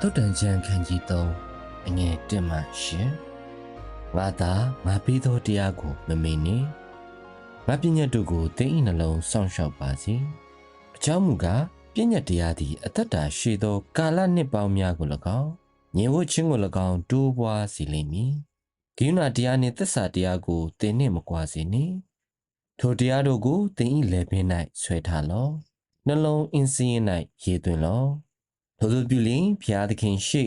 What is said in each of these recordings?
တုတ်တန်ချံခန်းကြီး3အငယ်1မှရှင်ငါသာငါပြီးသောတရားကိုမမေ့နေငါပညာတို့ကိုတင်းဤနှလုံးစောင့်ရှောက်ပါစေအကြောင်းမူကားပညာတရားသည်အသက်တာရှည်သောကာလနှစ်ပေါင်းများကို၎င်းညင်ဝတ်ခြင်းကို၎င်းတိုးပွားစေလိမ့်မည်ဂိယူနာတရားနှင့်သစ္စာတရားကိုသင်နှင့်မကွာစေနှင့်ထိုတရားတို့ကိုသင်ဤလယ်ပင်၌ဆွဲထားလော့နှလုံးအင်းစည်း၌ရေသွင်းလော့ ထိုသို့ပြုလျင်ဘုရားသခင်ရှိ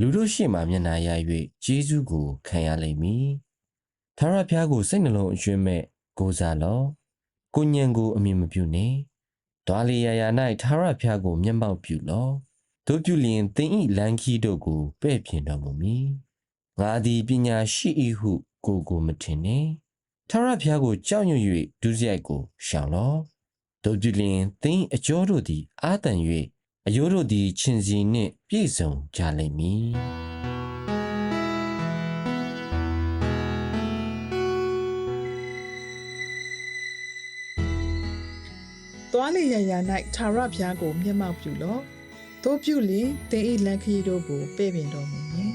လူတို့ရှိမှမျက်နာရ၍ဂျေဇုကိုခံရလိမ့်မည်။ထာဝရဘုရားကိုစိတ်နှလုံးအကျွမ်းမဲ့ကိုးစားလော့။ကိုညံကိုအမြင်မပြုနဲ့။တွာလီယာယာ၌ထာဝရဘုရားကိုမျက်မှောက်ပြုလော့။တို့ပြုလျင်သင်၏လမ်းခီးတို့ကိုပဲ့ပြင်တော်မူမည်။ငါသည်ပညာရှိ၏ဟုကိုကိုမထင်နဲ့။ထာဝရဘုရားကိုကြောက်ရွံ့၍ဒုစရိုက်ကိုရှောင်လော့။တို့ပြုလျင်သင်အကျော်တို့သည်အာတန်၍ အယိုးတို့သည်ခြင်စီနှင့်ပြည့်စုံကြလိမ့်မည်သွားလေရရာ၌သာရဖျားကိုမျက်မှောက်ပြုလော့တို့ပြုလျင်တင်ဤလန်ခီတို့ကိုပဲ့ပြင်တော်မူမည်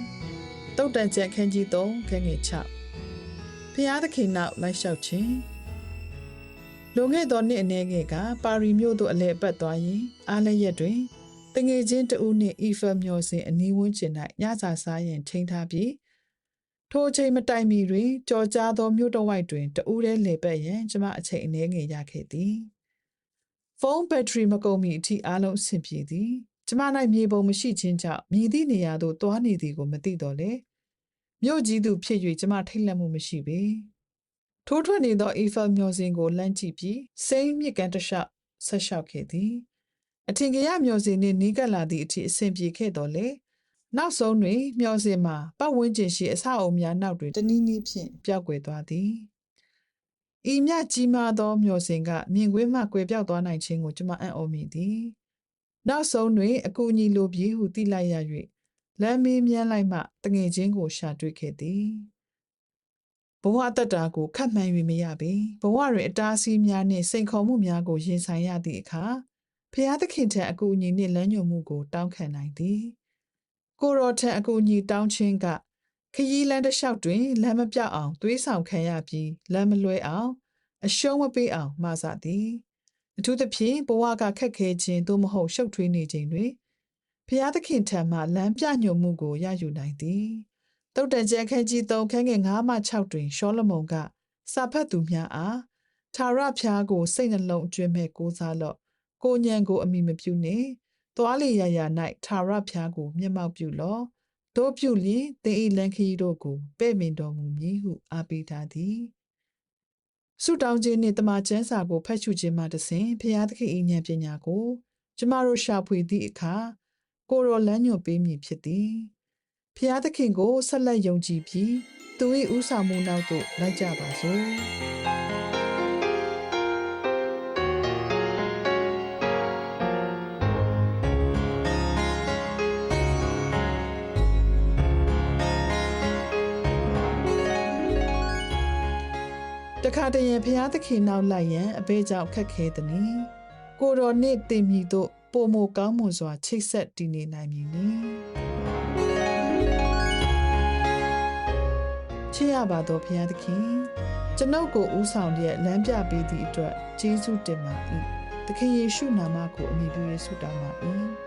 တုတ်တန်ချက်ခန်းကြီး3ခန်းငယ်6ဖျားသခင်နောက်လိုက်လျှောက်ခြင်းလွန်ခဲ့သောနှစ်အနည်းငယ်ကပါရီမြို့သို့အလဲအပတ်သွားရင်အားလည်းရက်တွင် တငယ်ချင်းတဦးနှင့်အီဖာမျော်စင်အနီးဝန်းကျင်၌ညစာစားရန်ချိန်ထားပြီးထိုအချိန်မတိုင်မီတွင်ကြော်ကြားသောမြို့တော်ဝိုက်တွင်တဦးတည်းလေပတ်ရန်ကျမအချိန်အနည်းငယ်ရခဲ့သည်ဖုန်းဘက်ထရီမကုန်မီအထိအားလုံးအဆင်ပြေသည်ကျမ၌မြေပုံမရှိခြင်းကြောင့်မြည်သည့်နေရာသို့သွားနေသည်ကိုမသိတော့လေမြို့ကြီးသူဖြစ်၍ကျမထိတ်လန့်မှုမရှိပေထိုးထွက်နေသောအီဖယ်မျော်စင်ကိုလှမ်းကြည့်ပြီးစိမ့်မြစ်ကန်တစ်လျှောက်ဆက်လျှောက်ခဲ့သည် အထင်ကရမျော်စင်နှင့်နီးကပ်လာသည့်အထိအဆင်ပြေခဲ့တော်လေနောက်ဆုံးတွင်မျော်စင်မှာပတ်ဝန်းကျင်ရှိအဆောက်အအုံများနောက်တွင်တနည်းနည်းဖြင့်ပျောက်ကွယ်သွားသည်ဤမြကြီးမားသောမျော်စင်ကမြင်ကွင်းမှကွယ်ပြောက်သွားနိုင်ခြင်းကိုကျွန်မအံ့ဩမိသည်နောက်ဆုံးတွင်အကူအညီလိုပြေးဟုသိလိုက်ရ၍လမ်းမေးမြန်းလိုက်မှတငယ်ချင်းကိုရှာတွေ့ခဲ့သည်ဘဝအတ္တတာကိုခတ်မှန်း၍မရပေဘဝတွင်အတားအဆီးများနှင့်စိန်ခေါ်မှုများကိုရင်ဆိုင်ရသည့်အခါ ဖျားသခင်ထံအကူအညီနှင့်လမ်းညွှန်မှုကို တောင်းခံနိုင်သည်ကိုရောထံအကူအညီတောင်းခြင်းကခရီးလမ်းတစ်လျှောက်တွင်လမ်းမပြောက်အောင်သွေးဆောင်ခံရပြီးလမ်းမလွဲအောင်အရှုံးမပေးအောင်မှားစသည်အထူးသဖြင့်ဘဝကခက်ခဲခြင်းသို့မဟုတ်ရှုပ်ထွေးနေခြင်းတွင်ဖျားသခင်ထံမှလမ်းပြညွှန်မှုကိုရယူနိုင်သည်တုတ်တန်ကျမ်းခန်းကြီး3ခန်းငယ်9မှ6တွင်ရှောလမုန်ကစာဖတ်သူများအားသာရဖျားကိုစိတ်နှလုံးအကျွမ်းမဲ့ကိုးစားလော့ ကိုညံကိုအမိမပြုနှင့်သွားလေရာရာ၌သာရဖျားကိုမျက်မှောက်ပြုလော့တို့ပြုလျင်တင်ဤလန်ခီတို့ကိုပဲ့မင်တော်မူမည်ဟုအားပေးထားသည်ဆုတောင်းခြင်းနှင့်တမန်ကျမ်းစာကိုဖတ်ရှုခြင်းမှတဆင်ဖျားသခင်ဤဉာဏ်ပညာကိုကျမတို့ရှာဖွေသည့်အခါကိုရောလမ်းညွှန်ပေးမည်ဖြစ်သည်ဖျားသခင်ကိုဆက်လက်ယုံကြည်ပြီးသူ၏ဥဆောင်မှုနောက်သို့လိုက်ကြပါစို့ တခါတည်းရန်ဖျားသခင်နောက်လိုက်ရန်အဘဲကြောင့်ခက်ခဲသည်နီကိုတော်နှင့်တင်မီတို့ပုံမကောင်းမွန်စွာချိတ်ဆက်တည်နေနိုင်မည်နီချစ်ရပါတော့ဖျားသခင်ကျွန်ုပ်ကိုဥဆောင်လျက်လမ်းပြပေးသည့်အတွက်ကျေးဇူးတင်ပါ၏သခင်ယေရှုနာမကိုအမိပြုယေရှုတောင်းပါ၏